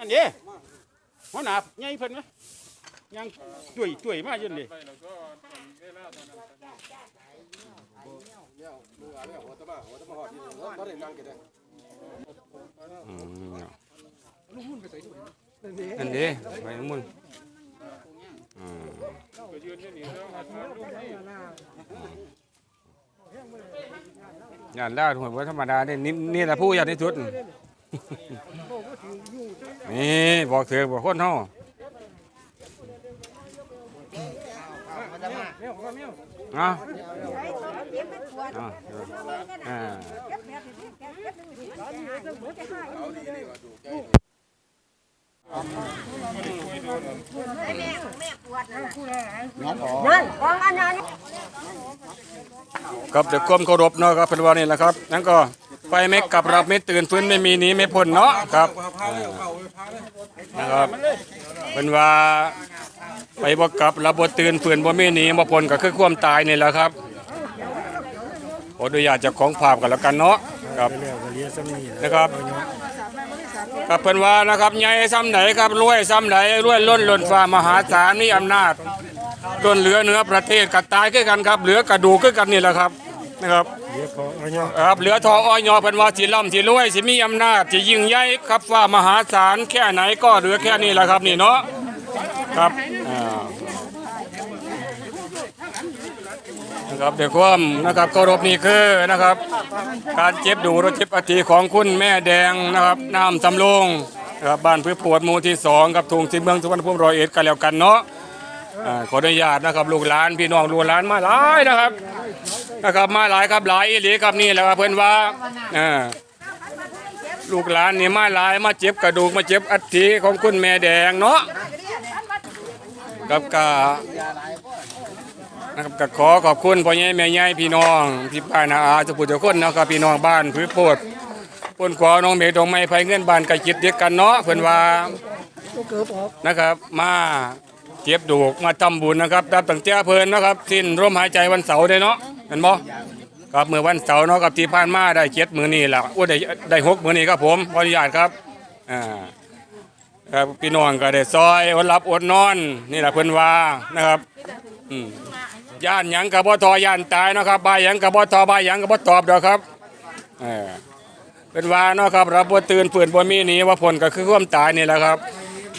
นั่นเด้หัวหน้าใหญ่เพิ่นไหมยังจุ่ยจุ่ยมาจนเลยไปแล้วก็เวลาตอนนั้นอืมนั่นเด้ไปมุ่นอืมก็ยืนอยู่นี่แล้วมาถามลูกนี่งานล่าหัวธรรมดาเนี่นี่แหละผู้ใหญ่ที่สุด นี่บอกเถือบอกคนเฮาอะอ่าครับเดี๋ยวความเคารพเนาะครับเป็นว่านี่แหละครับนั่นก็ ไปไม่กลับรับไม่ตื่นฟื้นไม่มีหนีไม่พ้นเนาะครับนะครับเป็นว่าไปบ่กลับรับบ่ตื่นฟื้นบ่มีหนีบ่พ้นก็คือความตายนี่แหละครับขออนุญาตเจากของภาพกันแล้วกันเนาะครับนะครับกับเพิ่นว่านะครับใหญ่ซ้ำไหนครับรวยซ้ำไหนรวยล้นล้นฟ้ามหาศาลมีอำนาจจนเหลือเนื้อประเทศกัตายคือกันครับ เหลือกระดูกคือกันนี่แหละครับนะครับ ครับเหลือทออ้อยอเป็นว่าสิล่ำสิรวยสิมีอำนาจสิยิ่งใหญ่ครับว่ามหาศาลแค่ไหนก็เหลือแค่นี้แหละครับนี่เนาะครับนะครับเดี๋ยวความนะครับเคารพนี่คือนะครับ การเจ็บดูรถเจ็บอธิของคุณแม่แดงนะครับน้ำสำโรงนะครับบ้านพื้นปวดหมู่ที่สองกับทุงที่เมืองสุวรรณภูมิรอยเอ็ดกันแล้วกันเนาะขออนุญาตนะครับลูกหลานพี่น้องลูกหลานมาหลายนะครับ นะครับมาหลายครับหลายอีหลีครับนี่แหละครับเพื่อนว่าอ่าลูกหลานนี่มาหลายมาเจ็บกระดูกมาเจ็บอัฐิของคุณแม่แดงเนาะครับกานะครับก็ขอขอบคุณพ่อใหญ่แม่ใหญ่พี่น้องพี่ป้านาอาสุภุทุกคนนะครับพี่น้องบ้านพื้นโพดปนขอน้องเมย์ตรงไม้ไผ่เงินบ้านกระจิตเดียกกันเนาะเพื่อนว่านะครับ มาเจ็บดูกมาทำบุญนะครับรับตั้งแต่เพลินนะครับ สิ้นร่มหายใจวันเสาร์ได้เนาะ เห็นบ่ครับเมื่อวันเสาร์เนาะกับที่ผ่านมาได้เจ็ดมือนี่แหละโอ้ได้ได้หกมือนี่ครับผมขออนุญาตครับอ่าครับพี่น้องก็ได้ซอยอดรับอดนอนนี่แหละเพิ่นว่านะครับอืมย่านหยังกับบ่ทอย่านตายเนาะครับบายหยังกับบ่ทอบายหยังกับบ่ตอบดอกครับเออเป็นว่าเนาะครับรับบ่ตื่นฝืนบ่มีหนีว่าผลก็คือความตายนี่แหละครับ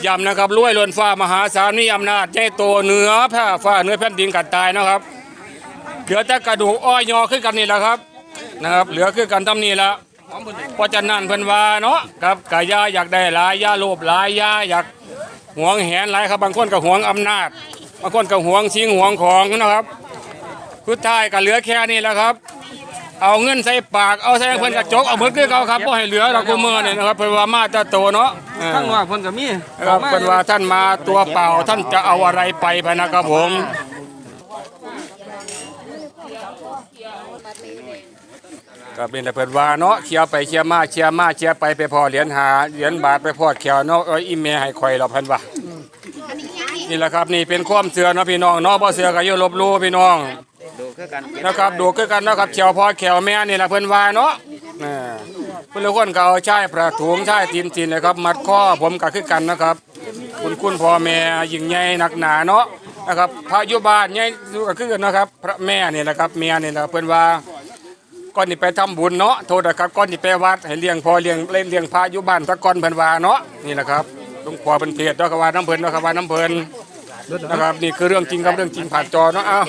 ย้ำนะครับรวยล้นฟ้ามหาศาลมีอำนาจใหญ่โตเหนือผ้าฟ้าเหนือแผ่นดินกัดตายนะครับ ลือแต่กระดูกอ้อยยอขึ้นกันนี่แหละครับนะครับ เหลือขึ้นกันทำนี่ละเพราะฉะนั้นเพิ่นว่าเนาะครับกายาอยากได้หลายยาโลภหลายยาอยากหวงแหนหลายครับบางคนก็หวงอำนาจบางคนก็หวงชิงหวงของนะครับสุดท้ายก็เหลือแค่นี้แหละครับ เอาเงินใส่ปากเอาใส่เพิ่นกระจกเอาหมดคือเขาครับบ่ให้เหลือเรากูมือนี่นะครับเพิ่นว่ามาแตะโตเนาะอ่าข้างนอกเพิ่นก็มีครับเป็นว่าท่านมาตัวเปล่าท่านจะเอาอะไรไปพะนะครับผม ก็เป็นแต่เปิดว่าเนาะเชียร์ไปเชียร์มาเชียร์มาเชียร์ไปไปพอเหรียญหาเหรียญบาทไปพอดเขียวเนาะเอาอีเมให้คอยเราเพันว่านี่แหละครับนี่เป็นความเสือเนาะพี่น้องเนาะบ่เสือก็อย่าลบลู่พี่น้องดูคือกันนะครับดูคือกันนะครับเขียวพอเขียวแม่นี่แหละเพิ่นว่าเนาะอ่าเพิ่นละคนก็เอาใช้ประถุงใช้ตีนตีนนะครับ มัดข้อผมก็คือกันนะครับ คุณคุณพ่อแม่ยิ่งใหญ่หนักหนาเนาะ นะครับพระยุบาลใหญ่ก็คือกันนะครับ พระแม่เนี่ยนะครับเมียเนี่ยนะเพื่อนว่าก่อนนี่ไปทำบุญเนาะโทษนะครับก่อนนี่ไปวัดให้เลี้ยงพอเลี้ยงเล่นเลี้ยงพระยุบาลตะกอนเพื่อนว่าเนาะนี่แหละครับหลวงพ่อเป็นเพจเนาะก็ว่าน้ำเพิ่นเนาะก็ว่าน้ำเพิ่นนะครับนี่คือเรื่องจริงครับเรื่องจริงผ่านจอเนาะอ้าว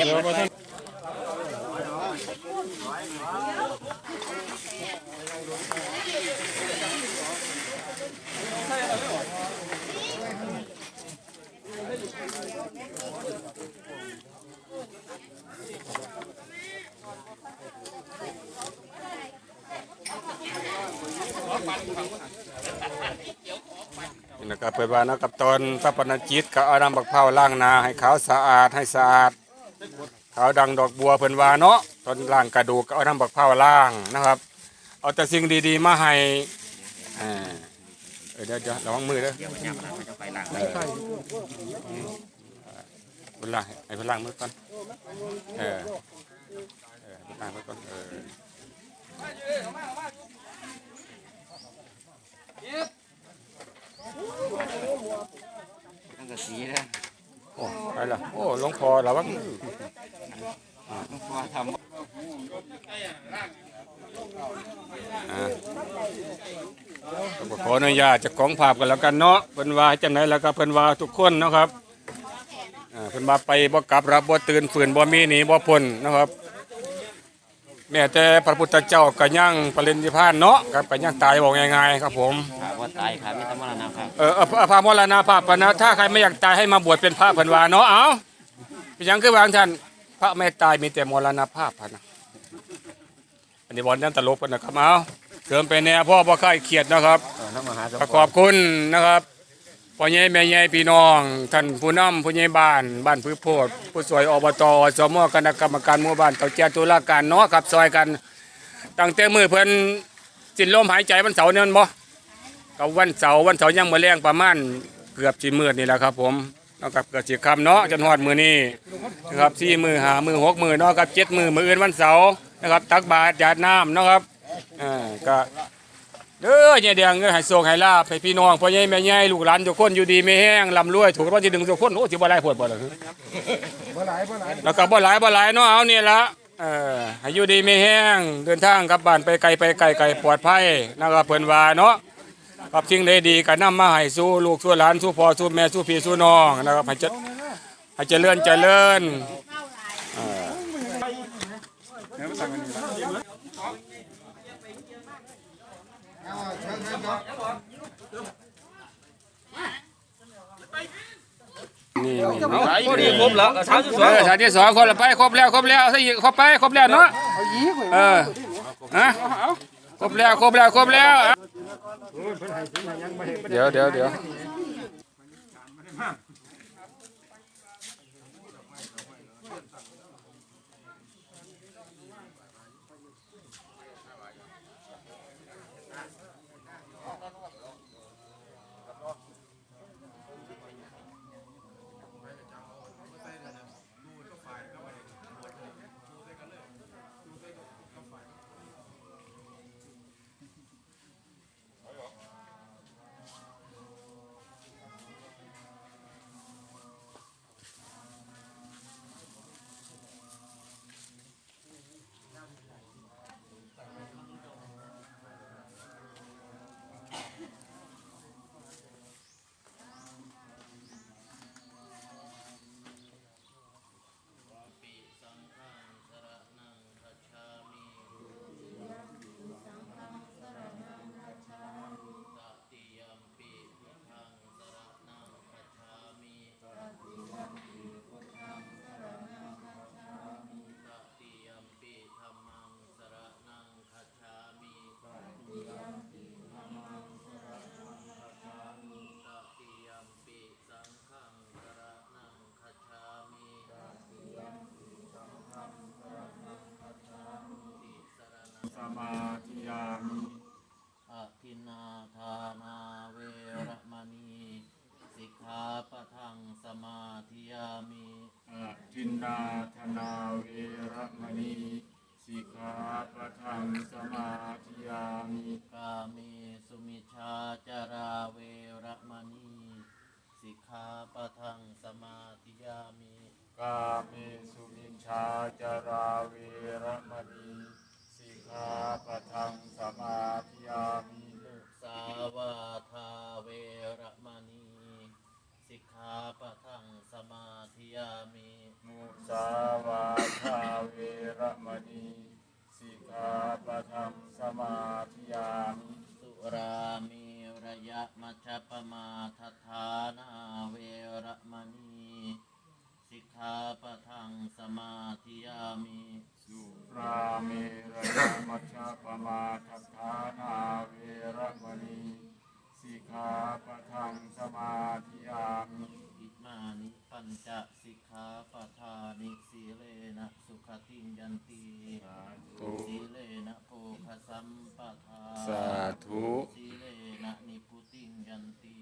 นี่นะครับเปิดวานะครับตนพระปนจิตก็เอาน้ำบักเผาล้างนาให้ขาวสะอาดให้สะอาดขาวดังดอกบัวเพิ่นวาเนาะตอนล้างกระดูกก็เอาน้ำบักเผาล้างนะครับ เอาแต่สิ่งดีๆมาให้อ่าเออเดี๋ยวเดี๋ยวระวังมือเด้อเออเพิ่นล้างให้เพิ่นล้างมือก่อนเออเออเพิ่นล้างมือก่อนเออ ตั้งแต่สีแล้วโอ้ไปละโอ้หลวงพ่อเหรอวะต้องพอทอ่าก็ขออนุญาตเจากของภาพกันแล้วกันเนาะเพิ่นว่าจังไดแล้วก็เพิ่นว่าทุกคนเนาะครับอ่าเพิ่นมาไปบ่กลับรับบ่ตื่นฝืนบ่มีหนีบ่พ้นนะครับ แม้แต่พระพุทธเจ้าก็ยังปรินิพพานเนาะครับก็ยังตายบอกง่ายๆครับผมำถามว่าตายครับไม่ทำมรณะครับเออเออพระพระมรณภาพพะนะถ้าใครไม่อยากตายให้มาบวชเป็นพระเพิ่นว่าเนาะเอ้าเป็นหยังคือวางท่านพระไม่ตายมีแต่มรณภาพพะนะอันนี้บอลนั่นตลกปะนะครับเอาเสริมไปแน่พ่อบ่ค่อยเครียดนะครับน้ำมหาสมขอบคุณนะครับ พ่อใหญ่แม่ใหญ่พี่น้องท่านผู้นำผู้ใหญ่บ้าน บ้านพื้นโพดผู้สวยอบตสมคณะกรรมการหมู่บ้านเต่าแก่ตุลาการเนาะครับซอยกันตั้งแต่มือเพิ่นสิ้นลมหายใจวันเสาร์เนี่ยมันบ่ก็วันเสาร์วันเสาร์ยังมื้อแรงประมาณเกือบสิมื้อนี่แหละครับ ผมเนาะครับเกือบสิค่ำเนาะจนฮอดมื้อนี้นะครับสี่มือหามือหกมือเนาะครับเจ็ดมือมื้ออื่นวันเสาร์นะครับ ตักบาตรหยาดน้ำเนาะครับอ่าก็ เด้อเนี่ยเดียงเงินให้โชคให้ลาภให้พี่น้องพ่อใหญ่แม่ใหญ่ลูกหลานทุกคนอยู่ดีไม่แห้งร่ำรวยถูกรางวัลที่หนึ่งทุกคนโอ้สิบ่หลายโพดบ่ล่ะแล้วก็บ่หลายบ่หลายเนาะเอาเนี่ยละเออให้อยู่ดีไม่แห้งเดินทางกลับบ้านไปไกลไปไกลไกลปลอดภัยนะครับเพิ่นว่าเนาะกับสิ่งใดดีก็นำมาให้สู้ลูกสู้หลานสู้พ่อสู้แม่สู้พี่สู้น้องนะครับให้เจให้เจริญเจริญ นี่นี่เนาะพอดีครบแล้วสามสิบสองสายที่สองคนละไปครบแล้วครบแล้วใส่อีกครบไปครบแล้วเนาะเออฮะครบแล้วครบแล้วครบแล้ว เดี๋ยวเดี๋ยวเดี๋ยว มาธิยามิ อะทินนาทานาเวระมณีสิกขาปะทังสมาธิยามิ อะทินนาธนาเวระมณีสิกขาปะทังสมาธิยามิ กาเมสุมิชาจาราเวระมณีสิกขาปะทังสมาธิยามิ กาเมสุมิชาจาราเวระมณีสิกขาปะทังสมาธิยามิ มุสาวาทาเวระมณีสิกขา ปะทังสมาธิยามิมุสาวาทาเวรมณีสิกขาปะทังสมาธิยามิสุรามีระยะมัชฌปมาทฐานาเวรมณีสิกขาปะทังสมาธิยามิสุราเมระยะมัชฌปมาทัฐานาเวรมณีสิกขาปะทังสมาธิยามิ มานิปัญจสิกขาปทานิสีเลนะสุขติงยันติสาธุสีเลนะโภคสัมปทาสาธุสีเลนะนิพุติงยันติ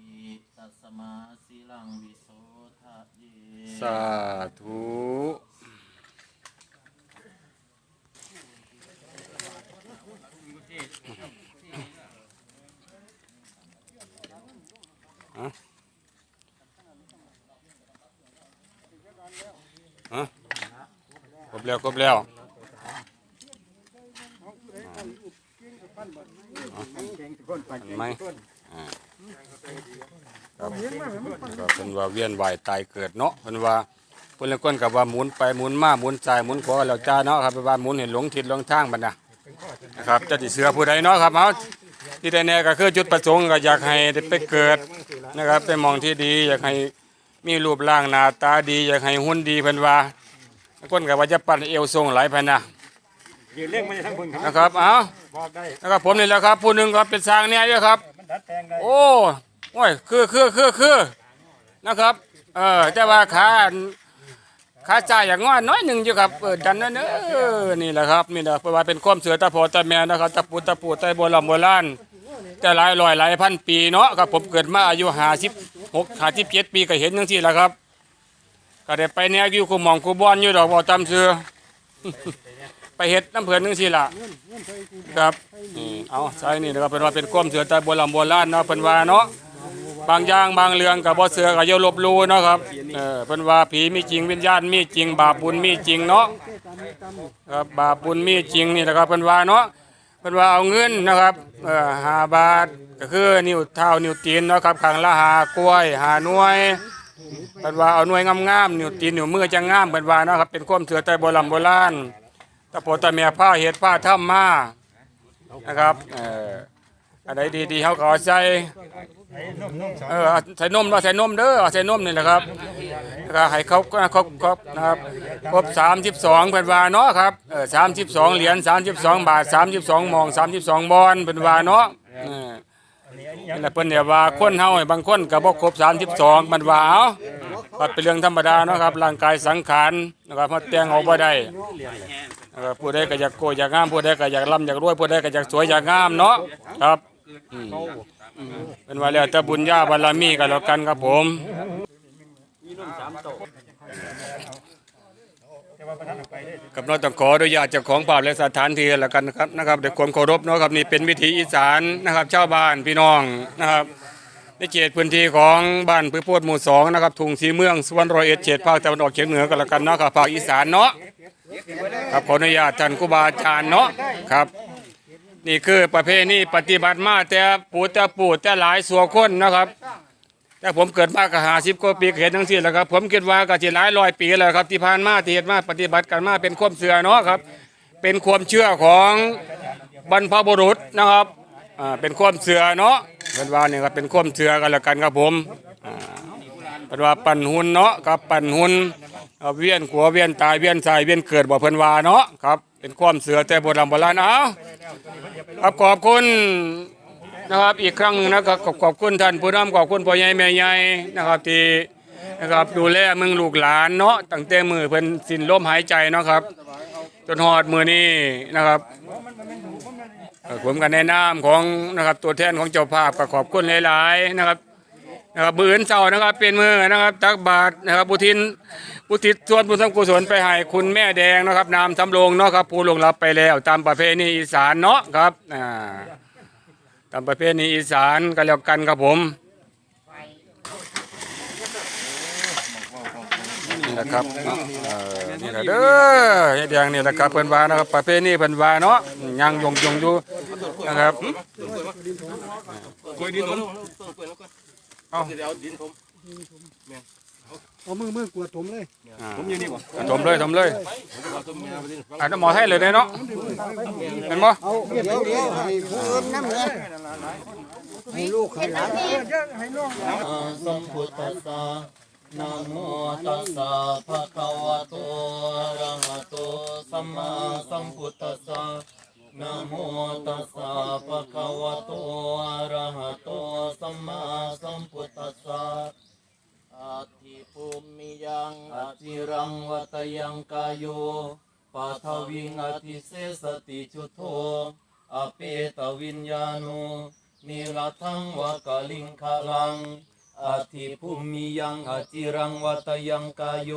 ตัสมาสีลังวิโสทะเยสาธุ ฮะครบ แล้วครบแล้วเห็นไหมอ่าครับก็เป็นว่าเวียนว่ายตายเกิดเนาะเป็นว่าเพิ่นละคนกับว่าหมุนไปหมุนมาหมุนซ้ายหมุนขวาแล้วจ้าเนาะครับเป็นว่าหมุนเห็นหลงทิศหลงทางบัดน่ะนะครับจะสิเสือผู้ใดเนาะครับเอาที่แน่ๆก็คือจุดประสงค์ก็อยากให้ได้ไปเกิดนะครับไปมองที่ดี อยากให้มีรูปร่างหน้าตาดี อยากให้หุ่นดีเพิ่นว่า คนก็ว่าจะปั่นเอวทรงหลายพันนะยืนเลี้ยงมันจะทั้งบนครับนะครับ เอาบอกได้นะครับผมนี่แหละครับ ผู้หนึ่งครับเป็นสร้างเนี่ยเด้อครับ มันดัดแปลงได้โอ้โอ้ยคือคือคือคือนะครับ เออแต่ว่าขาขาจ่ายอย่างง้อน้อยหนึ่งอยู่ครับเออดันนั่นเออนี่แหละครับนี่แหละเพราะว่าเป็นความเสือตะโพตะแมวนะครับตะปูตะปูตะโบราณโบราณแต่หลายร้อยหลายพันปีเนาะครับผมเกิดมาอายุห้าสิบหกห้าสิบเจ็ดปีก็เห็นจังที่แหละครับ ก็ได้ไปแนวอยู่คูหมองคูบอนอยู่ดอกบ่ตำเสือไปเฮ็ดน้ำเผือนจังซี่ล่ะครับเอาใช่นี่นะครับเป็นว่าเป็นความเสือแต่โบราณโบราณเนาะเป็นว่าเนาะบางอย่างบางเรื่องกับบ่เสือกับอย่าลบลูเนาะครับเออเป็นว่าผีมีจริงวิญญาณมีจริง บาปบุญมีจริงเนาะครับบาปบุญมีจริงนี่นะครับเป็นว่าเนาะเป็นว่าเอาเงินนะครับเออหาบาทก็คือนิ้วเท้านิ้วตีนเนาะครับข้างละหากล้วยหาหน่วย เป็นว่าเอาหน่วยงามๆนิ้วตีนนิ้วมือจะงามเป็นว่าเนาะครับเป็นความเสือแต่โบราณโบราณตะโพตะเมียผ้าเฮ็ดผ้าถ้ำมานะครับเอ่ออะไรดีๆเขาก็เอาใส่เออใส่นมเนาใส่นมเด้อเอาใส่นมนี่แหละครับแล้วก็ให้เขาครบครบครบนะครับครบสามสิบสองเป็นวาเนาะครับเออสามสิบสองเหรียญสามสิบสองบาทสามสิบสองมองสามสิบสองบอลเป็นวาเนาะเอ นี่แหละเพิ่นเนี่ยว่าคนเฮาบางคนก็บ่ครบสามสิบสองมันว่าเอาก็เป็นเรื่องธรรมดาเนาะครับร่างกายสังขารนะครับมาแต่งเอาบ่ได้นะครับผู้ใดก็อยากโกยอยากงามผู้ใดก็อยากร่ำอยากรวยผู้ใดก็อยากสวยอยากงามเนาะครับเป็นว่าแล้วแต่บุญญาบารมีก็แล้วกันครับผม แต่ว่าประธานออกไปได้กับเราต้องขออนุญาตเจ้าของภาพและสถานที่แล้วกันนะครับนะครับด้วยความเคารพเนาะครับนี่เป็นวิถีอีสานนะครับชาวบ้านพี่น้องนะครับในเขตพื้นที่ของบ้านพือโพดหมู่สองนะครับทุ่งสีเมืองสุวรรณรอยเอ็ดเขตภาคตะวันออกเฉียงเหนือก็แล้วกันเนาะครับภาคอีสานเนาะครับขออนุญาตท่านครูบาอาจารย์เนาะครับ นี่คือประเพณีปฏิบัติมาแต่ปู่แต่ปู่แต่หลายสัวคนนะครับ แต่ผมเกิดมาก็หาสิบกว่าปีกเห็นทั้งสิ้นแล้วครับ ผมคิดว่าก็สิหลายร้อยปีแล้วครับที่ผ่านมาที่เห็นมาปฏิบัติกันมาเป็นความเชื่อเนาะครับ เป็นความเชื่อของบรรพบุรุษนะครับอ่าเป็นความเชื่อเนาะเป็นว่าเนี่ยครับเป็นความเชื่อกันแล้วกันครับผมอ่าเป็นว่าปั่นหุ่นเนาะกับปั่นหุ่นเอาเวียนขัวเวียนตายเวียนสายเวียนเกิดบ่เพิ่นว่าเนาะครับเป็นความเชื่อแต่โบราณโบราณเอาครับขอบคุณ นะครับอีกครั้งหนึ่งนะครับขอบขอบคุณท่านผู้นำขอบคุณพ่อใหญ่แม่ใหญ่นะครับที่นะครับดูแลมึงลูกหลานเนาะตั้งแต่มือเพิ่นสิ้นลมหายใจเนาะครับจนฮอดมือนี้นะครับผมกันในนามของนะครับตัวแทนของเจ้าภาพก็ขอบคุณหลาย ๆ นะครับนะครับมือนเสานะครับเป็นมือนะครับตักบาตรนะครับบุทินบุทิศส่วนบุญสังกุศลไปให้คุณแม่แดงนะครับนามสำโรงเนาะครับผู้ลงรับไปแล้วตามประเพณีอีสานเนาะครับอ่า ตามประเพณีอีสานก็แล้วกันครับผมนี่แหละครับเนาะเอ่อนี่แหละเด้อเฮ็ดอย่างนี่แหละครับเพิ่นว่านะครับประเพณีเพิ่นว่าเนาะยังยงยงอยู่นะครับเอาเดี๋ยวดินผม อมือกวดผมเลยผมยืนนี่บ่ถมเลยถมเลยอ่าน้ำหมอให้เลยเด้อเนาะเห็นบ่เอาเดี๋ยวเดี๋ยวให้ผู้อื่นน้ำเลยให้ลูกให้หลานอะสัมพุทธัสสะนะโมตัสสะภะคะวะโตอะระหะโตสัมมาสัมพุทธัสสะนะโมตัสสะภะคะวะโตอะระหะโตสัมมาสัมพุทธัสสะอาทิ ภูมิยังอาทิรังวัตยังกายโยปัทวิงอธิเสสติจุโทอเปตวิญญาโนนิรัทังวะกลิงคาลังอาทิภูมิยังอาจิรังวัตยังกายโย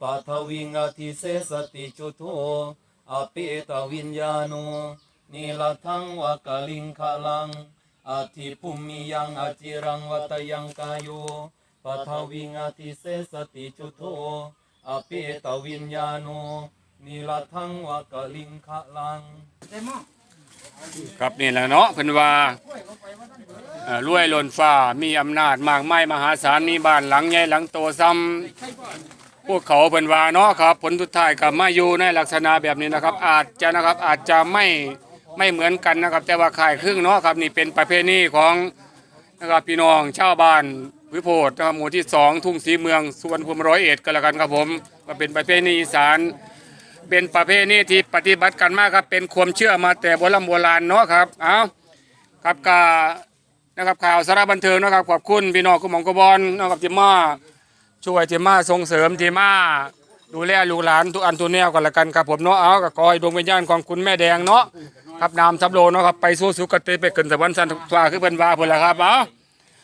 ปัทวิงอธิเสสติจุโทอเปตวิญญาโนนิรัทังวะกลิงคาลังอาทิภูมิยังอาจิรังวัตยังกายโย ปัทวิงอธิเสสติจุโทอภิตวิญญาโนนิรทังวะกลิงคะลังครับนี่แหละเนาะเพิ่นว่าเอ่อรวยล้นฟ้ามีอำนาจมากมายมหาศาลมีบ้านหลังใหญ่หลังโตซ้ำพวกเขาเพิ่นว่าเนาะครับ ผลสุดท้ายก็มาอยู่ในลักษณะแบบนี้นะครับ อาจจะนะครับอาจจะไม่ไม่เหมือนกันนะครับ แต่ว่าคล้ายคลึงเนาะครับนี่เป็นประเพณีของนะครับพี่น้องชาวบ้าน วิโพธนะครับหมู่ที่สองทุ่งสีเมืองสุวรรณภูมิร้อยเอ็ดก็แล้วกันครับผมก็เป็นประเพณีอีสานเป็นประเพณีที่ปฏิบัติกันมากครับ เป็นความเชื่อมาแต่โบราณโบราณเนาะครับเอาครับกานะครับข่าวสาระบันเทิงนะครับขอบคุณพี่น้องกุมองกบอลนะครับที่มาช่วยที่มาส่งเสริมที่มาดูแลลูกหลานทุกอันทุกแนวกันละกันครับผมเนาะเอาก็ขอให้ดวงวิญญาณของคุณแม่แดงเนาะครับนามซับโลเนาะครับไปสู่สุคติไปเกินสวรรค์สันฟ้าคือเพิ่นวาเพิ่นละครับเอา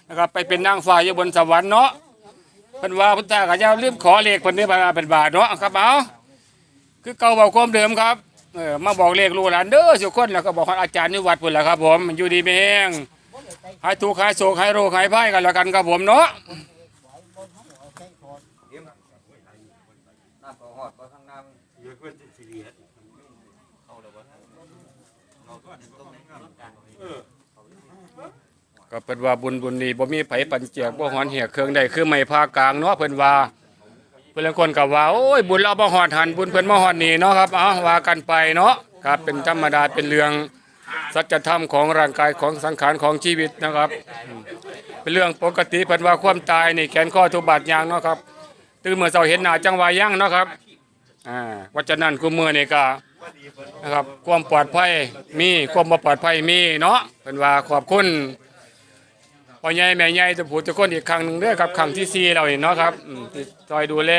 นะครับไปเป็นนางฟ้าอยู่บนสวรรค์เนาะเพิ่นว่าพุทธะก็อย่าลืมขอเลขเพิ่นนี่เป็นบาทเนาะครับเอาคือเก่าบอกความเดิมครับเออมาบอกเลขลูกหลานเด้อสุกคนแล้วก็บอกอาจารย์นิวัดพุ่นแหละครับ ผมอยู่ดีไม่แห้งหายทุกข์หายโศกหายโรคหายภัยกันแล้วกันครับผมเนาะ ก็เป็นว่าบุญบุญนี้บ่มีไผปันเจียกบ่หอนเหียเครื่องใดคือไม่พากลางเนาะเพิ่นว่าเพื่อนคนก็ว่าโอ้ยบุญเราบ่ฮอดหันบุญเพิ่นมาฮอดนี่เนาะครับเอาว่ากันไปเนาะครับเป็นธรรมดาเป็นเรื่องสัจธรรมของร่างกายของสังขารของชีวิตนะครับ เป็นเรื่องปกติเพิ่นว่าความตายนี่แขนข้อทุกบาดยางเนาะครับตื่นเมื่อเช้าเห็นหน้าจังว่ายังเนาะครับอ่าวัจนั้นกูมือนี่ก็นะครับความปลอดภัยมีความบ่ปลอดภัยมีเนาะเพิ่นว่าขอบคุณ พ่อใหญ่แม่ใหญ่จะพูดจะคนอีกครั้งหนึ่งเด้อครับครั้งที่สี่เราเห็นเนาะครับอืมที่ซอยดูแล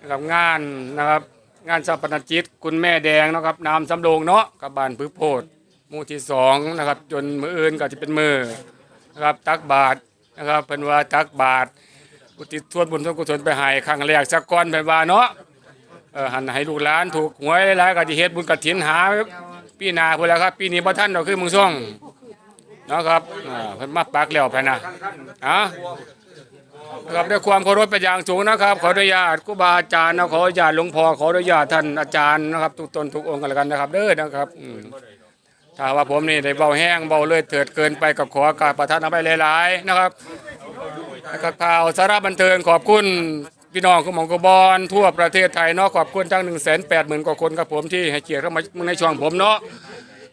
นะครับงานนะครับงานสัปนจิตคุณแม่แดงนะครับนามสำโรงเนาะกับบ้านพือโพดมู่ที่สองนะครับ จนมืออื่นก็จะเป็นมือนะครับตักบาทนะครับเป็นว่าตักบาทอุทิศทวนบุญส่วนกุศลไปให้ครั้งแรกสักก้อนเป็นว่าเนาะหันให้ลูกหลานถูกหวยหลายๆก็จะเฮ็ดบุญกฐินหาปีนาพุ่นแล้วครับ ปีนี้บ่ทันดอกคือมึงส่ง เนาะครับอ่าเพิ่นมาปักแล้วไปนะอะครับด้วยความเคารพเป็นอย่างสูงนะครับ ขออนุญาตครูบาอาจารย์นะขออนุญาตหลวงพ่อขออนุญาตท่านอาจารย์นะครับ ทุกตนทุกองค์กันแล้วกันนะครับ เด้อนะครับอืมถ้าว่าผมนี่ได้เบาแห้งเบาเลยเถิดเกินไปกับขออากาศประทานอาไปหลายๆนะครับแล้วก็ข่าวสาระบันเทิงขอบคุณพี่น้องคุณหมองกบอลทั่วประเทศไทยเนาะขอบคุณทั้ง1 8 0 0 0 0กว่าคนครับผมที่ให้เกียรติเข้ามาในช่วงผมเนาะ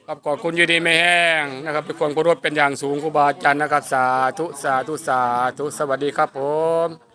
ครับขอบคุณอยู่ดีไม่แห้งนะครับเป็นคนเคารพเป็นอย่างสูงครูบาอาจารย์นะครับสาธุสาธุสาธุสวัสดีครับผม